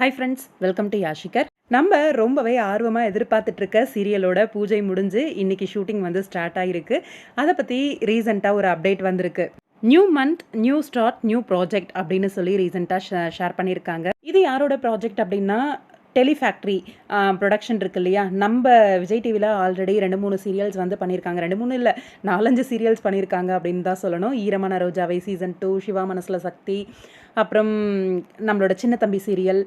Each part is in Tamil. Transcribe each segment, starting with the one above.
ஹாய் ஃப்ரெண்ட்ஸ் வெல்கம் டு யாஷிகர் நம்ம ரொம்பவே ஆர்வமாக எதிர்பார்த்துட்ருக்க சீரியலோட பூஜை முடிஞ்சு இன்னைக்கு ஷூட்டிங் வந்து ஸ்டார்ட் ஆகிருக்கு அதை பற்றி ரீசெண்டாக ஒரு அப்டேட் வந்திருக்கு. New month new start new project அப்படின்னு சொல்லி ரீசெண்டாக ஷேர் பண்ணியிருக்காங்க இது யாரோட ப்ராஜெக்ட் அப்படின்னா டெலிஃபேக்ட்ரி ப்ரொடக்ஷன் இருக்கு இல்லையா? நம்ம விஜய் டிவியில் ஆல்ரெடி ரெண்டு மூணு சீரியல்ஸ் வந்து பண்ணியிருக்காங்க. ரெண்டு மூணு இல்லை நாலஞ்சு சீரியல்ஸ் பண்ணியிருக்காங்க அப்படின்னு தான் சொல்லணும். ஈரமான ரோஜாவை சீசன் டூ சிவா மனசில் சக்தி அப்புறம் நம்மளோட சின்ன தம்பி சீரியல்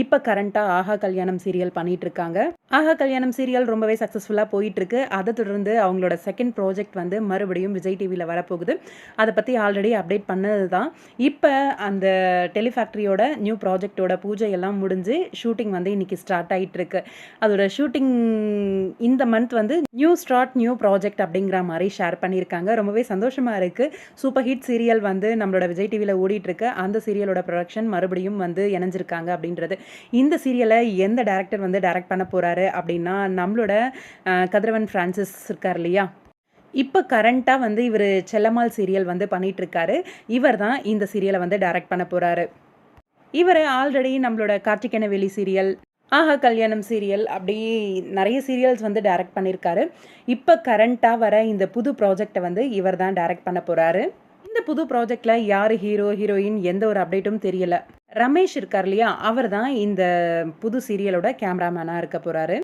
இப்போ கரண்ட்டாக ஆஹா கல்யாணம் சீரியல் பண்ணிகிட்ருக்காங்க இருக்காங்க ஆஹா கல்யாணம் சீரியல் ரொம்பவே சக்ஸஸ்ஃபுல்லாக போயிட்டுருக்கு. அதை தொடர்ந்து அவங்களோட செகண்ட் ப்ராஜெக்ட் வந்து மறுபடியும் விஜய் டிவியில் வரப்போகுது. அதை பற்றி ஆல்ரெடி அப்டேட் பண்ணது தான் இப்போ அந்த டெலிஃபேக்ட்ரியோட நியூ ப்ராஜெக்டோட பூஜை எல்லாம் முடிஞ்சு ஷூட்டிங் வந்து இன்னைக்கு ஸ்டார்ட் ஆகிட்டுருக்கு அதோட ஷூட்டிங் இந்த மந்த் வந்து நியூ ஸ்டார்ட் நியூ ப்ராஜெக்ட் அப்படிங்கிற மாதிரி ஷேர் பண்ணியிருக்காங்க. ரொம்பவே சந்தோஷமாக இருக்குது சூப்பர் ஹிட் சீரியல் வந்து நம்மளோட விஜய் டிவியில் ஓடிட்டுருக்கு. அந்த சீரியலோட ப்ரொடக்ஷன் மறுபடியும் வந்து இணைஞ்சிருக்காங்க அப்படின்றது. இந்த சீரியலை எந்த டேரக்டர் வந்து டைரக்ட் பண்ண போகிறாரு அப்படின்னா நம்மளோட கதிரவன் ஃப்ரான்சிஸ் இருக்கார் இல்லையா? இப்போ கரண்ட்டாக வந்து இவர் செல்லம்மாள் சீரியல் வந்து பண்ணிட்டு இருக்காரு இவர் தான் இந்த சீரியலை வந்து டைரக்ட் பண்ண போகிறாரு இவர் ஆல்ரெடி நம்மளோட கார்த்திகேனவேலி சீரியல் ஆஹா கல்யாணம் சீரியல் அப்படி நிறைய சீரியல்ஸ் வந்து டைரக்ட் பண்ணியிருக்காரு இப்போ கரண்ட்டாக வர இந்த புது ப்ராஜெக்டை வந்து இவர் தான் டைரக்ட் பண்ண போகிறாரு இந்த புது ப்ராஜெக்டில் யார் ஹீரோ ஹீரோயின் எந்த ஒரு அப்டேட்டும் தெரியல. ரமேஷ் இருக்கார் இல்லையா? அவர் தான் இந்த புது சீரியலோட கேமராமேனாக இருக்க போகிறாரு